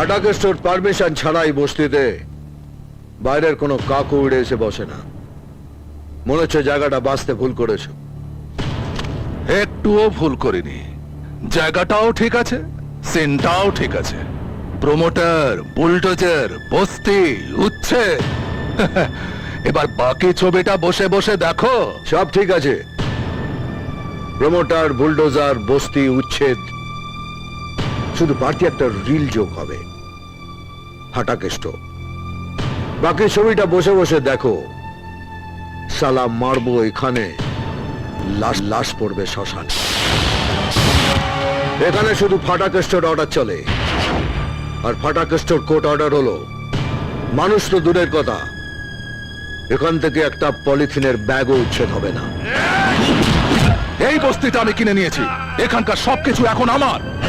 হাটাকে store permission ছাড়াই বস্তিতে। বাইরের কোনো কাকু উড়ে এসে বসে না। মনে হচ্ছে জায়গাটা বাঁচতে ভুল করেছ। একটুও ভুল করিনি। জায়গাটাও ঠিক আছে সিনটাও ঠিক আছে। প্রমোটার বুলডোজার বস্তি উচ্ছে এবার বাকি ছবিটা বসে বসে দেখো। সব ঠিক আছে। প্রমোটার বুলডোজার বস্তি উচ্ছেদ। শুধু বাড়তি একটা রিল যোগ হবে। হাটাকেষ্ট। বাকি ছবিটা বসে বসে দেখো। সালা মারবো এখানে। লাশ লাশ পড়বে শ্মশান। এখানে শুধু ফাটাকেস্টোর অর্ডার চলে। আর ফাটাকেস্টোর কোর্ট অর্ডার হলো, মানুষ তো দূরের কথা। এখান থেকে একটা পলিথিনের ব্যাগও উচ্ছেদ হবে না। এই বস্তিটা আমি কিনে নিয়েছি। এখানকার সবকিছু এখন আমার।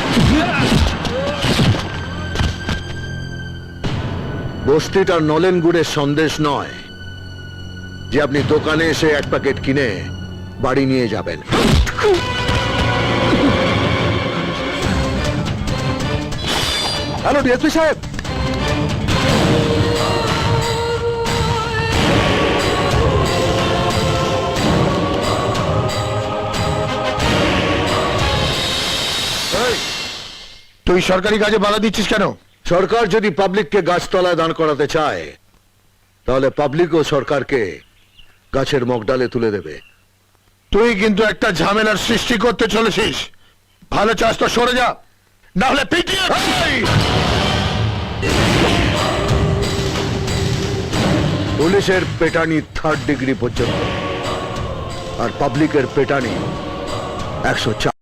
বস্তিটা নলেন গুড়ের সন্দেশ নয় যে আপনি দোকানে এসে এক প্যাকেট কিনে বাড়ি নিয়ে যাবেন। হ্যালো, ডিএসপি সাহেব! তুই সরকারি কাজে বাধা দিচ্ছিস কেন? সরকার যদি পাবলিককে গাছতলায় দাঁড় করাতে চায় তাহলে পাবলিকও সরকারকে গাছের মগডালে তুলে দেবে। তুই কিন্তু একটা ঝামেলার সৃষ্টি করতে চলেছিস। ভালো চাষ তো সরে যা না হলে পিটিয়ে! পুলিশের পেটানি থার্ড ডিগ্রি পর্যন্ত আর পাবলিকের পেটানি একশো চার।